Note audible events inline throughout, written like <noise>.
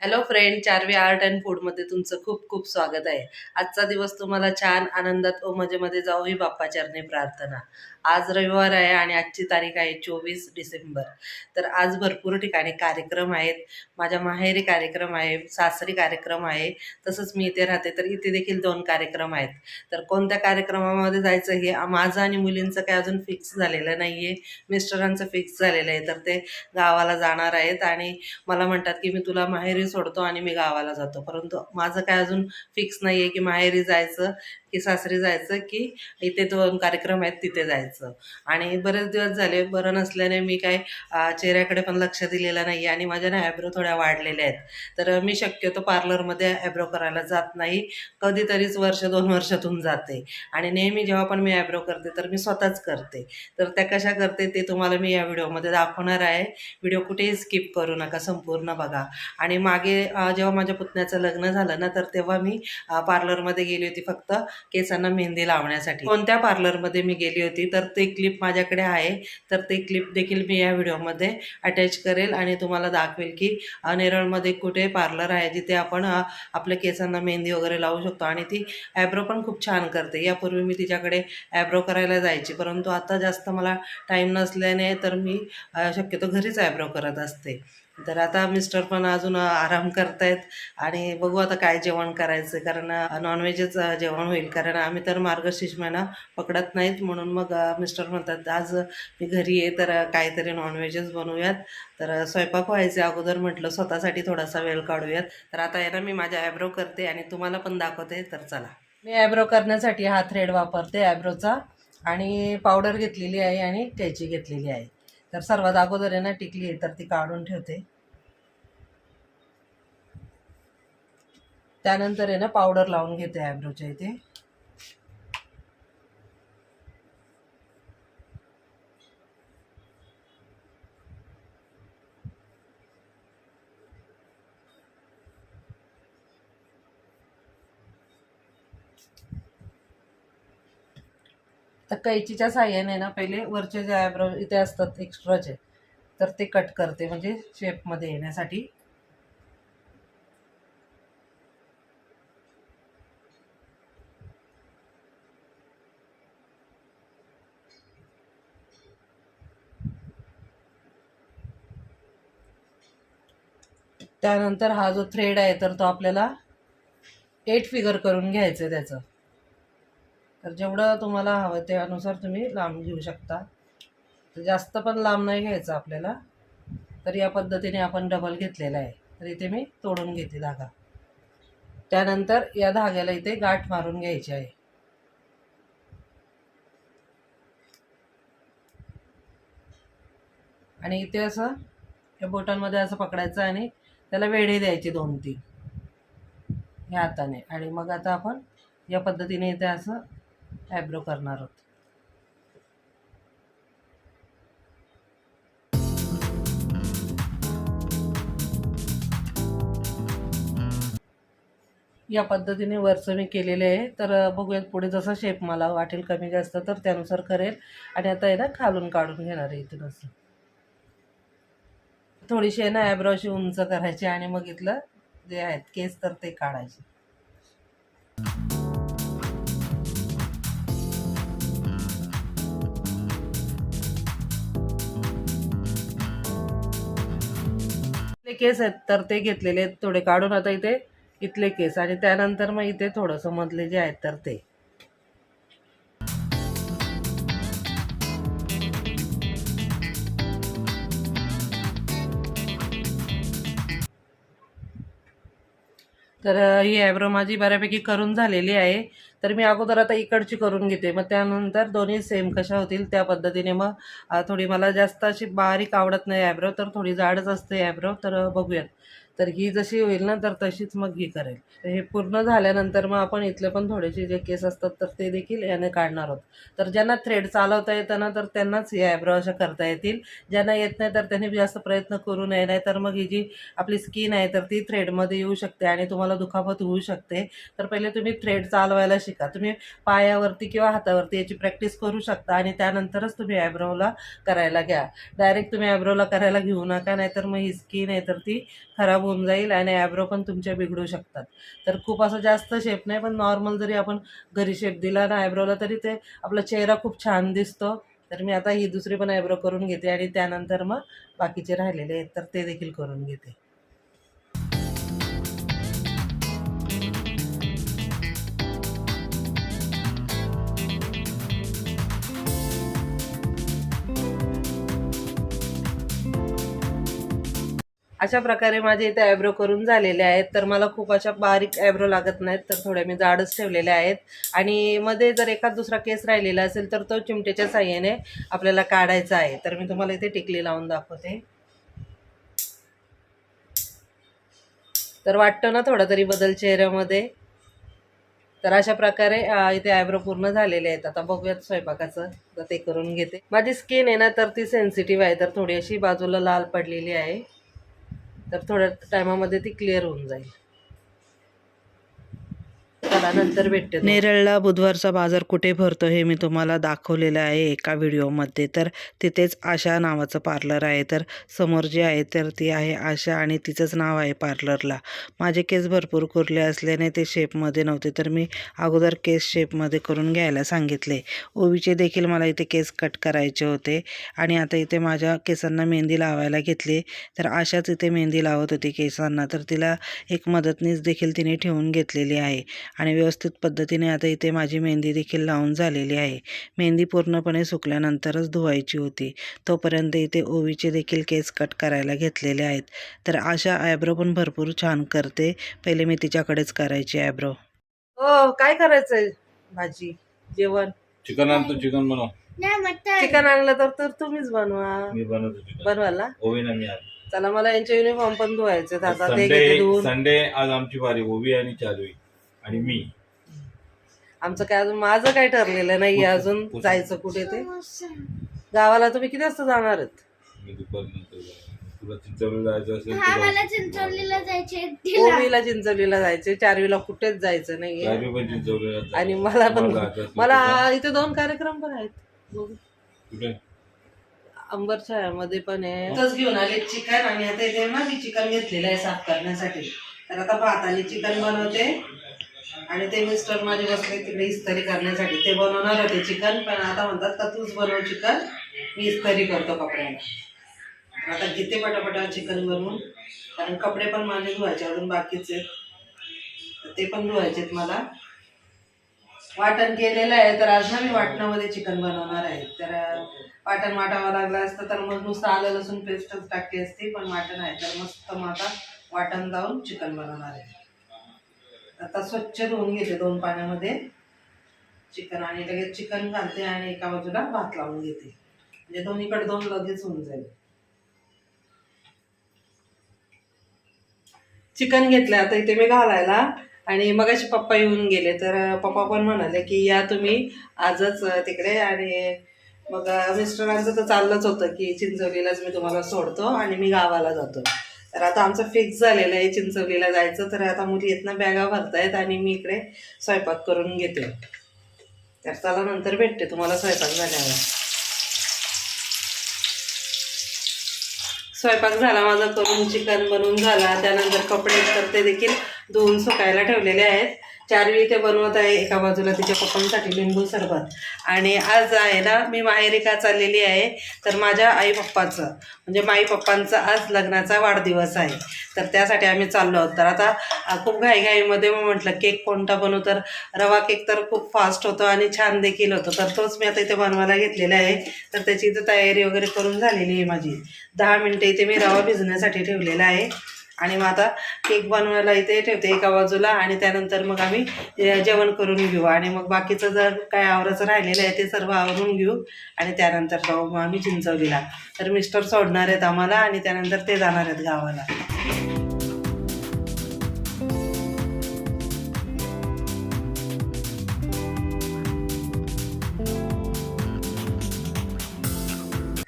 Hello friend Charvi art and फूडमध्ये तुमचं खूप खूप स्वागत आहे. आजचा दिवस तुम्हाला छान आनंदात व मजेमध्ये जाऊ ही बाप्पा चरणी प्रार्थना. आज रविवार आहे आणि आजची तारीख आहे चोवीस डिसेंबर. तर आज भरपूर ठिकाणी कार्यक्रम आहेत. माझ्या माहेरी कार्यक्रम आहे सासरी कार्यक्रम आहे. तसंच मी इथे राहते तर इथे देखील दोन कार्यक्रम आहेत. तर कोणत्या कार्यक्रमामध्ये जायचं हे माझं आणि मुलींचं काय अजून फिक्स झालेलं नाही आहे मिस्टरांचं फिक्स झालेलं आहे. तर ते गावाला जाणार आहेत आणि मला म्हणतात की मी तुला माहेरी सोडतो आणि मी गावाला जातो. परंतु माझं काय अजून फिक्स नाही आहे की माहेरी जायचं की सासरी जायचं की इथे दोन कार्यक्रम आहेत तिथे जायचं. आणि बरेच दिवस झाले बरं नसल्याने मी काय चेहऱ्याकडे पण लक्ष दिलेलं नाही आणि माझ्या ना ॲब्रो थोड्या वाढलेल्या आहेत. तर मी शक्यतो पार्लरमध्ये ॲब्रो करायला जात नाही. कधीतरीच वर्ष दोन वर्षातून जाते. आणि नेहमी जेव्हा पण मी ॲब्रो करते तर मी स्वतःच करते. तर त्या कशा करते ते तुम्हाला मी या व्हिडिओमध्ये दाखवणार आहे. व्हिडिओ कुठेही स्किप करू नका संपूर्ण बघा. आणि मागे जेव्हा माझ्या पुतण्याचं लग्न झालं ना तर तेव्हा मी पार्लरमध्ये गेली होती फक्त केसांना मेहंदी लावण्यासाठी. कोणत्या पार्लरमध्ये मी गेली होती तर ते क्लिप माझ्याकडे आहे तर ते क्लिप देखील मी या व्हिडिओमध्ये अटॅच करेल आणि तुम्हाला दाखवेल की नेरळमध्ये कुठे पार्लर आहे जिथे आपण आपल्या केसांना मेहंदी वगैरे लावू शकतो आणि ती ॲब्रो पण खूप छान करते. यापूर्वी मी तिच्याकडे ॲब्रो करायला जायची परंतु आता जास्त मला टाईम नसल्याने तर मी शक्यतो घरीच ॲब्रो करत असते. तर आता मिस्टर पण अजून आराम करतायत आणि बघू आता काय जेवण करायचं कारण नॉनव्हेजच जेवण होईल कारण आम्ही तर मार्गशीर्ष महिना पकडत नाहीत. म्हणून मग मिस्टर म्हणतात आज मी घरी आहे तर काहीतरी नॉनव्हेजच बनवूयात. तर स्वयंपाक व्हायचे अगोदर म्हटलं स्वतःसाठी थोडासा वेळ काढूयात. तर आता आहे ना मी माझ्या ॲब्रो करते आणि तुम्हाला पण दाखवते तर चला. मी ॲब्रो करण्यासाठी हा थ्रेड वापरते ॲब्रोचा आणि पावडर घेतलेली आहे आणि कैची घेतलेली आहे. तर सर्वात अगोदर आहे ना टिकली आहे तर ती काढून ठेवते. त्यानंतर आहे ना पावडर लावून घेते ॲब्रोच्या इथे. कैचीच्या साह्याने ना पहिले वरचे जे आयब्रो इथे असतात एक्स्ट्राचे तर ते कट करते म्हणजे शेपमध्ये येण्यासाठी. त्यानंतर हा जो थ्रेड आहे तर तो आपल्याला एट फिगर करून घ्यायचं आहे त्याचं. तर जेवढं तुम्हाला हवं त्यानुसार तुम्ही लांब घेऊ शकता. तर जास्त पण लांब नाही घ्यायचं आपल्याला. तर या पद्धतीने आपण डबल घेतलेला आहे. तर इथे मी तोडून घेते धागा. त्यानंतर या धाग्याला इथे गाठ मारून घ्यायची आहे. आणि इथे असं या बोटांमध्ये असं पकडायचं आणि त्याला वेढे द्यायचे दोन तीन या हाताने. आणि मग आता आपण या पद्धतीने इथे असं ॲब्रो करणार आहोत. या पद्धतीने वरचं मी केलेले आहे. तर बघूयात पुढे जसा शेप मला वाटेल कमी जास्त तर त्यानुसार करेल. आणि आता आहे ना खालून काढून घेणार आहे इथून असं. थोडीशी आहे ना आयब्रोशी उंच करायची आणि मग इथलं जे आहेत केस तर ते काढायचे. इथले केस आहेत तर ते घेतलेले आहेत थोडे काढून आता इथे इथले केस. आणि त्यानंतर मग इथे थोडंसं मधले जे आहेत तर ते. तर ही ॲब्रो माझी बऱ्यापैकी करून झालेली आहे. तर मी अगोदर आता इकडची करून घेते. मग त्यानंतर दोन्ही सेम कशा होतील त्या पद्धतीने मग थोडी मला जास्त अशी बारीक आवडत नाही ॲब्रो तर थोडी जाडच असते ॲब्रो तर बघूयात. तर ही जशी होईल ना तर तशीच मग ही करेल. तर हे पूर्ण झाल्यानंतर मग आपण इथले पण थोडेसे जे केस असतात तर ते देखील याने काढणार आहोत. तर ज्यांना थ्रेड चालवता येतं ना तर त्यांनाच हे आयब्रो अशा करता येतील. ज्यांना येत नाही तर त्यांनी जास्त प्रयत्न करू नये नाही तर मग ही जी आपली स्किन आहे तर ती थ्रेडमध्ये येऊ शकते आणि तुम्हाला दुखापत होऊ शकते. तर पहिले तुम्ही थ्रेड चालवायला शिका. तुम्ही पायावरती किंवा हातावरती याची प्रॅक्टिस करू शकता आणि त्यानंतरच तुम्ही आयब्रोला करायला घ्या. डायरेक्ट तुम्ही आयब्रोला करायला घेऊ नका नाहीतर मग ही स्किन आहे तर ती खराब होऊन जाईल आणि आयब्रो पण तुमच्या बिघडू शकतात. तर खूप असं जास्त शेप नाही पण नॉर्मल जरी आपण घरी शेप दिला ना आयब्रोला तरी ते आपला चेहरा खूप छान दिसतो. तर मी आता ही दुसरी पण आयब्रो करून घेते आणि त्यानंतर मग बाकीचे राहिलेले आहेत तर ते देखील करून घेते. अशा प्रकारे माझे इथे आयब्रो करून झालेले आहेत. तर मला खूप अशा बारीक आयब्रो लागत नाहीत तर थोड्या मी जाडच ठेवलेल्या आहेत. आणि मध्ये जर एखाद दुसरा केस राहिलेला असेल तर तो चिमटेच्या साह्याने आपल्याला काढायचा आहे. तर मी तुम्हाला इथे टिकली लावून दाखवते. तर वाटतं ना थोडा तरी बदल चेहऱ्यामध्ये? तर अशा प्रकारे इथे आयब्रो पूर्ण झालेले आहेत. आता बघूयात स्वयंपाकाचं. तर ते करून घेते. माझी स्किन आहे ना तर ती सेन्सिटिव्ह आहे. तर थोडी अशी बाजूला लाल पडलेली आहे. तर थोड्या टायमामध्ये ती क्लिअर होऊन जाईल. चला नंतर भेटते नेरळला बुधवारचा बाजार कुठे भरतो हे मी तुम्हाला दाखवलेलं आहे एका व्हिडिओमध्ये. तर तिथेच आशा नावाचं पार्लर आहे. तर समोर जी आहे तर ती आहे आशा आणि तिचंच नाव आहे पार्लरला. माझे केस भरपूर कुरले असल्याने ते शेपमध्ये नव्हते तर मी अगोदर केस शेपमध्ये करून घ्यायला सांगितले. ओवीचे देखील मला इथे केस कट करायचे होते आणि आता इथे माझ्या केसांना मेहंदी लावायला घेतली तर आशाच इथे मेहंदी लावत होती केसांना तर तिला एक मदतनीस देखील तिने ठेवून घेतलेली आहे. आणि व्यवस्थित पद्धतीने आता इथे माझी मेहंदी देखील लावून झालेली आहे. मेहंदी पूर्णपणे सुकल्यानंतरच धुवायची होती. तोपर्यंत इथे ओवीचे देखील केस कट करायला घेतलेले आहेत. तर अशा आयब्रो पण भरपूर छान करते. पहिले मी तिच्याकडेच करायची आयब्रो. हो काय करायचंय भाजी? जेवण? चिकन आणतो चिकन बनव. चिकन आणलं तर तर तुम्हीच बनवा. मी बनवतो चिकन. बनवाल ओवी ना मी आज. चला मला यांचे युनिफॉर्म पण धुवायचे आता ते संडे घेते धुवून. संडे आज आमची वारी ओवी आणि चालवी आणि मी आमचं काय अजून माझं काय ठरलेलं नाही? अजून? जायचं कुठे ते गावाला तुम्ही किती वाजता जाणार आहेत मी दुपारनंतर जाईन. तुला चिंचवली जायचं असेल हा तुला मला चिंचवलीला जायचे एकटीला. ओवीला चिंचवलीला जायचे चारवीला कुठेच जायचं नाहीये चालवी पण चिंचवलीला जायचं. आणि मला पण तुम्हाला जायचं असेल मला इथे दोन कार्यक्रम पण आहेत बघू. कुठे अंबर छायामध्ये पण आहे इथंच घेऊन आले चिकन आणि आता इथे ना मी चिकन घेतलेलं आहे साफ करण्यासाठी तर आता भाताने चिकन बनवते आणि ते मिस्टर माझे बसले तिकडे इस्तरी करण्यासाठी. ते बनवणार होते चिकन पण आता म्हणतात का तूच बनव चिकन मी इस्तरी करतो कपड्याला. आता घेते पटापटा चिकन बनवून. कारण कपडे पण माझे धुवायचे अजून बाकीचे तर ते पण धुवायचेत मला. वाटण केलेलं आहे तर आज ना मी वाटणामध्ये चिकन बनवणार आहे. तर वाटण वाटावं लागलं असतं तर मग नुसतं आलं लसूण पेस्टच टाकली असती पण वाटण आहे. तर मस्त मग आता वाटण लावून चिकन बनवणार आहे. आता स्वच्छ धुवून घेते दोन पाण्यामध्ये. चिकन आणि लगेच चिकन घालते आणि एका बाजूला भात लावून घेते. म्हणजे दोन्हीकडे दोन लगेच होऊन जाईल. चिकन घेतलं आता इथे मी घालायला. आणि मग मगाशी पप्पा येऊन गेले तर पप्पा पण म्हणाले की या तुम्ही आजच तिकडे. आणि मग मिस्टरांचं तर चाललंच होतं की चिंचवलीलाच मी तुम्हाला सोडतो आणि मी गावाला जातो. तर आता आमचं फिक्स झालेलं आहे चिंचवलीला जायचं. तर आता मुली येत ना बॅगा भरतायत आणि मी इकडे स्वयंपाक करून घेते. तर चला नंतर भेटते तुम्हाला स्वयंपाक झाल्यावर. स्वयंपाक झाला माझा करून चिकन बनवून झाला. त्यानंतर कपडे तर ते देखील धुवून सुकायला ठेवलेले आहेत. चारवी इथे बनवत आहे एका बाजूला तिच्या पप्पांसाठी लिंबू सरबत. आणि आज आहे ना मी माहेरी का चाललेली आहे तर माझ्या आई पप्पाचं म्हणजे माई पप्पांचा आज लग्नाचा वाढदिवस आहे. तर त्यासाठी आम्ही चाललो आहोत. तर आता खूप घाईघाईमध्ये मग म्हटलं केक कोणता बनवू? तर रवा केक तर खूप फास्ट होतो आणि छान देखील होतो. तर तोच मी आता इथे बनवायला घेतलेला आहे. तर त्याची इथं तयारी वगैरे करून झालेली आहे माझी. दहा मिनटं इथे मी रवा भिजण्यासाठी ठेवलेला आहे. आणि मग आता केक बनवायला इथे ठेवते एका बाजूला आणि त्यानंतर मग आम्ही जेवण करून घेऊ. आणि मग बाकीचं जर काय आवराचं राहिलेलं आहे ते सर्व आवरून घेऊ. आणि त्यानंतर जाऊ मग आम्ही चिंचवलीला तर मिस्टर सोडणार आहेत आम्हाला आणि त्यानंतर ते जाणार आहेत गावाला.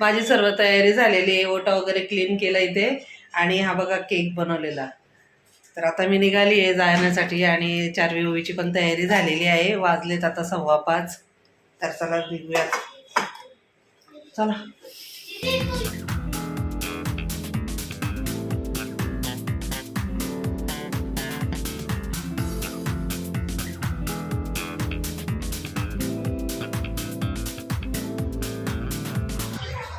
माझी सर्व तयारी झालेली आहे. ओटा वगैरे क्लीन केला इथे. आणि हा बघा केक बनवलेला. तर आता मी निघाली आहे जाण्यासाठी आणि चारवी ओवीची पण तयारी झालेली आहे. वाजलेत आता सव्वा पाच. तर चला निघूयात. चला.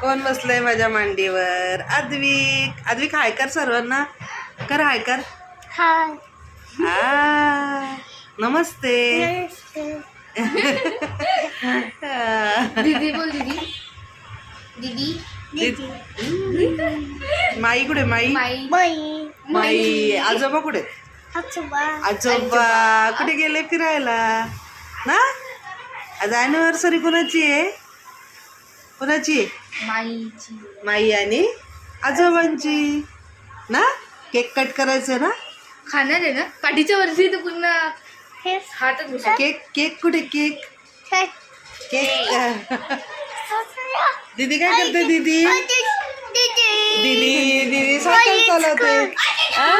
कोण बसलंय माझ्या मांडीवर? अद्विक अद्विक हाय कर सर्वांना. कर हाय कर. हाय. आ, नमस्ते. दीदी बोल दीदी. दीदी. दीदी. माई कुठे माई? माई. माई. आजोबा कुठे? आजोबा. आजोबा. कुठे गेले फिरायला? ना? आज अॅनिव्हर्सरी कुणाची आहे? कुणाची आहे? माईची. माई आणि आजोबांची. ना? केक कट करायचं ना? खाणार आहे ना? पाठीच्या वरती तर पूर्ण हातच घुसा केक केक कुठे? केक. केक. दीदी काय करते दीदी? दीदी. दीदी. सायकल चालवते. हा?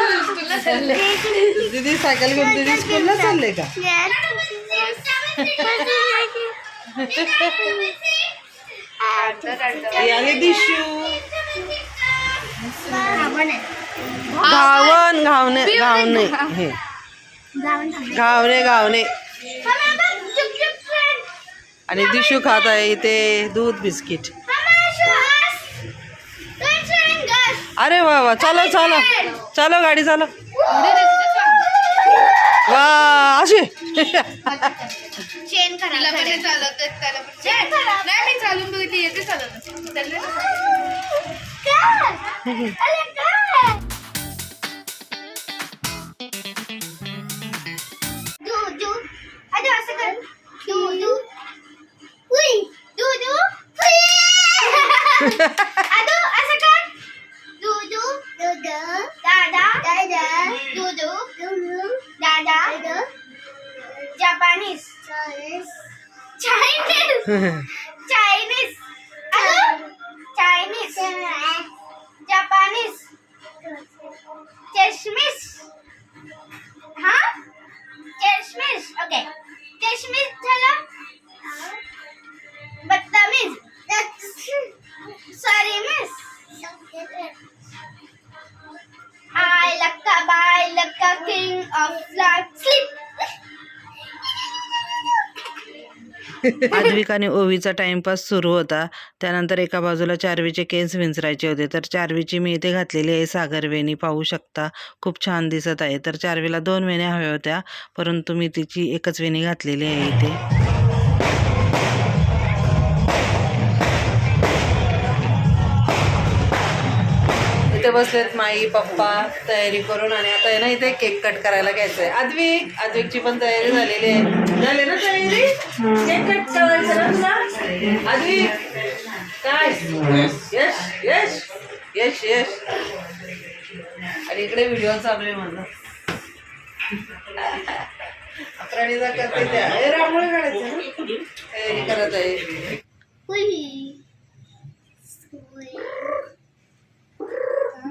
दीदी सायकल घेऊन दीदी स्कूलला चालले का? <laughs> दिशू. घावन घावणे घावणे. हे. घावणे घावणे. आणि दिशू खात आहे इथे दूध बिस्किट. अरे वा वा. चलो चलो. चलो गाडी चलो. वा असे चेन त्याला पण चेन नाही मी चालून बघितली येते चालवत त्यांना दूधू चायनीज चायनीज अदू चायनीज जपानीज चष्मिश हा चष्मिश ओके चष्मिश आद्विक आणि ओवीचा टाइमपास सुरू होता. त्यानंतर एका बाजूला चारवीचे केस विंचरायचे होते. तर चारवीची मी इथे घातलेली आहे सागर वेणी. पाहू शकता खूप छान दिसत आहे. तर चारवीला दोन वेण्या हव्या होत्या परंतु मी तिची एकच वेणी घातलेली आहे इथे. इथे बसलेत माई पप्पा तयारी करून आणि आता आहे ना इथे केक कट करायला घ्यायचंय. आद्विक आद्विकची पण तयारी झालेली आहे. झाली ना तयारी? केक कट करायचं ना तुला? आद्विक काय? यश यश यश यश आणि इकडे व्हिडिओ चालू आहे माझा. प्रणिता करते त्या. ए, रांगोळी काढायचं तयारी करत आहे.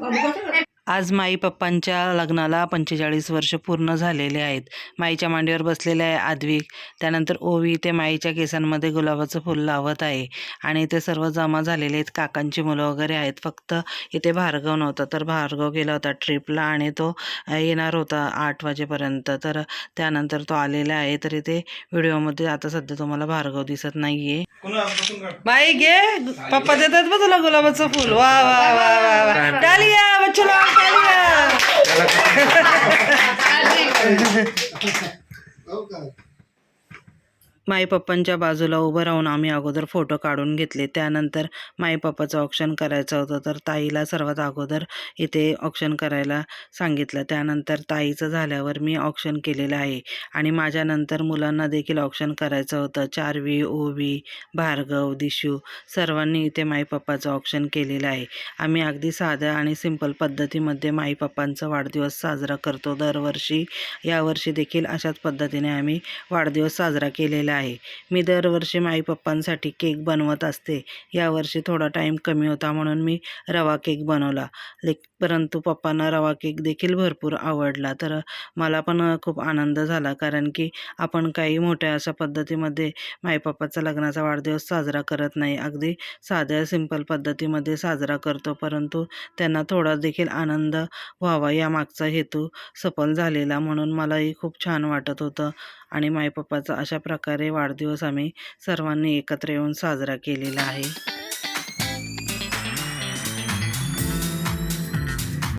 tampoco आज माई पप्पांच्या लग्नाला पंचेचाळीस वर्ष पूर्ण झालेले आहेत. माईच्या मांडीवर बसलेले आहे आद्विक. त्यानंतर ओवी ते माईच्या केसांमध्ये गुलाबाचं फुल लावत आहे. आणि ते सर्व जमा झालेले आहेत. काकांची मुलं वगैरे आहेत. फक्त इथे भार्गव नव्हता तर भार्गव गेला होता ट्रिपला आणि तो येणार होता आठ वाजेपर्यंत. तर त्यानंतर तो आलेला आहे. तर इथे व्हिडिओमध्ये आता सध्या तुम्हाला भार्गव दिसत नाही आहे बाई घे. पप्पा देतात बघ तुला गुलाबाचं फुल. वा वा वा वा वा. टालिया टालिया <laughs> <laughs> माई पप्पांच्या बाजूला उभं राहून आम्ही अगोदर फोटो काढून घेतले. त्यानंतर माई पप्पाचं ऑप्शन करायचं होतं तर ताईला सर्वात अगोदर इथे ऑप्शन करायला सांगितलं. त्यानंतर ताईचं झाल्यावर मी ऑप्शन केलेलं आहे. आणि माझ्यानंतर मुलांना देखील ऑप्शन करायचं होतं. चारवी ओवी भार्गव दिशू सर्वांनी इथे माई पप्पाचं ऑप्शन केलेलं आहे. आम्ही अगदी साध्या आणि सिंपल पद्धतीमध्ये माई पप्पांचा वाढदिवस साजरा करतो. दरवर्षी यावर्षी देखील अशाच पद्धतीने आम्ही वाढदिवस साजरा केलेला आहे. आहे. मी दरवर्षी माई पप्पांसाठी केक बनवत असते. यावर्षी थोडा टाईम कमी होता म्हणून मी रवा केक बनवला. लेक परंतु पप्पांना रवा केक देखील भरपूर आवडला. तर मला पण खूप आनंद झाला कारण की आपण काही मोठ्या अशा पद्धतीमध्ये माईपप्पाचा लग्नाचा वाढदिवस साजरा करत नाही. अगदी साध्या सिंपल पद्धतीमध्ये साजरा करतो परंतु त्यांना थोडा देखील आनंद व्हावा या मागचा हेतू सफल झालेला म्हणून मलाही खूप छान वाटत होतं. आणि माईपप्पाचा अशा प्रकारे वाढदिवस आम्ही सर्वांनी एकत्र येऊन साजरा केलेला आहे.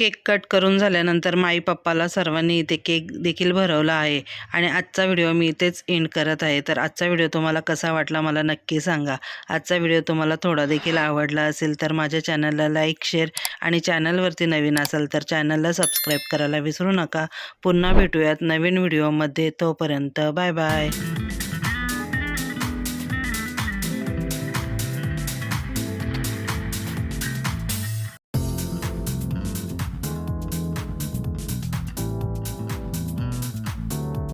केक कट करून झाल्यानंतर माई पप्पाला सर्वांनी इथे केक देखील भरवला आहे. आणि आजचा व्हिडिओ मी इथेच एंड करत आहे. तर आजचा व्हिडिओ तुम्हाला कसा वाटला मला नक्की सांगा. आजचा व्हिडिओ तुम्हाला थोडा देखील आवडला असेल तर माझ्या चॅनलला लाईक शेअर आणि चॅनलवरती नवीन असाल तर चॅनलला सबस्क्राईब करायला विसरू नका. पुन्हा भेटूयात नवीन व्हिडिओमध्ये तोपर्यंत बाय बाय